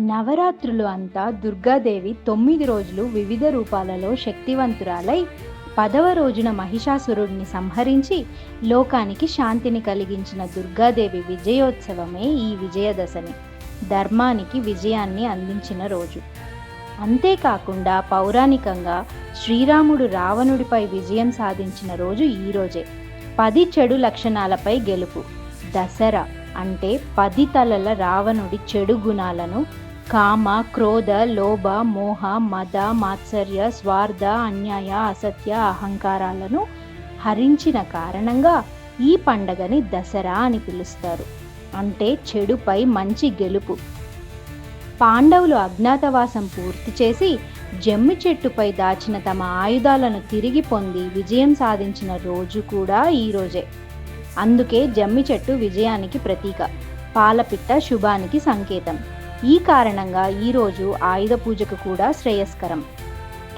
నవరాత్రులు అంతా దుర్గాదేవి తొమ్మిది రోజులు వివిధ రూపాలలో శక్తివంతురాలై పదవ రోజున మహిషాసురుడిని సంహరించి లోకానికి శాంతిని కలిగించిన దుర్గాదేవి విజయోత్సవమే ఈ విజయదశమి. ధర్మానికి విజయాన్ని అందించిన రోజు. అంతేకాకుండా పౌరాణికంగా శ్రీరాముడు రావణుడిపై విజయం సాధించిన రోజు ఈ రోజే. పది చెడు లక్షణాలపై గెలుపు. దసరా. అంటే పది తలల రావణుడి చెడు గుణాలను కామ క్రోధ లోభ మోహ మద మాత్సర్య స్వార్థ అన్యాయ అసత్య అహంకారాలను హరించిన కారణంగా ఈ పండగని దసరా అని పిలుస్తారు. అంటే చెడుపై మంచి గెలుపు. పాండవులు అజ్ఞాతవాసం పూర్తి చేసి జమ్మి చెట్టుపై దాచిన తమ ఆయుధాలను తిరిగి పొంది విజయం సాధించిన రోజు కూడా ఈ రోజే. అందుకే జమ్మి చెట్టు విజయానికి ప్రతీక పాలపిట్ట శుభానికి సంకేతం. ఈ కారణంగా ఈరోజు ఆయుధ పూజకు కూడా శ్రేయస్కరం.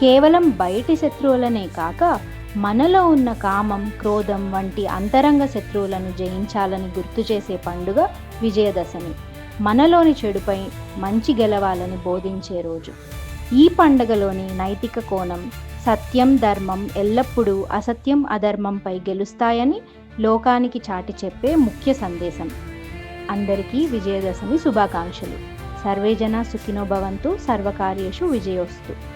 కేవలం బయటి శత్రువులనే కాక మనలో ఉన్న కామం క్రోధం వంటి అంతరంగ శత్రువులను జయించాలని గుర్తు చేసే పండుగ విజయదశమి. మనలోని చెడుపై మంచి గెలవాలని బోధించే రోజు. ఈ పండుగలోని నైతిక కోణం సత్యం ధర్మం ఎల్లప్పుడూ అసత్యం అధర్మంపై గెలుస్తాయని లోకానికి చాటి చెప్పే ముఖ్య సందేశం. అందరికీ విజయదశమి శుభాకాంక్షలు. సర్వేజన సుఖినో భవంతు సర్వకార్యేషు విజయోస్తు.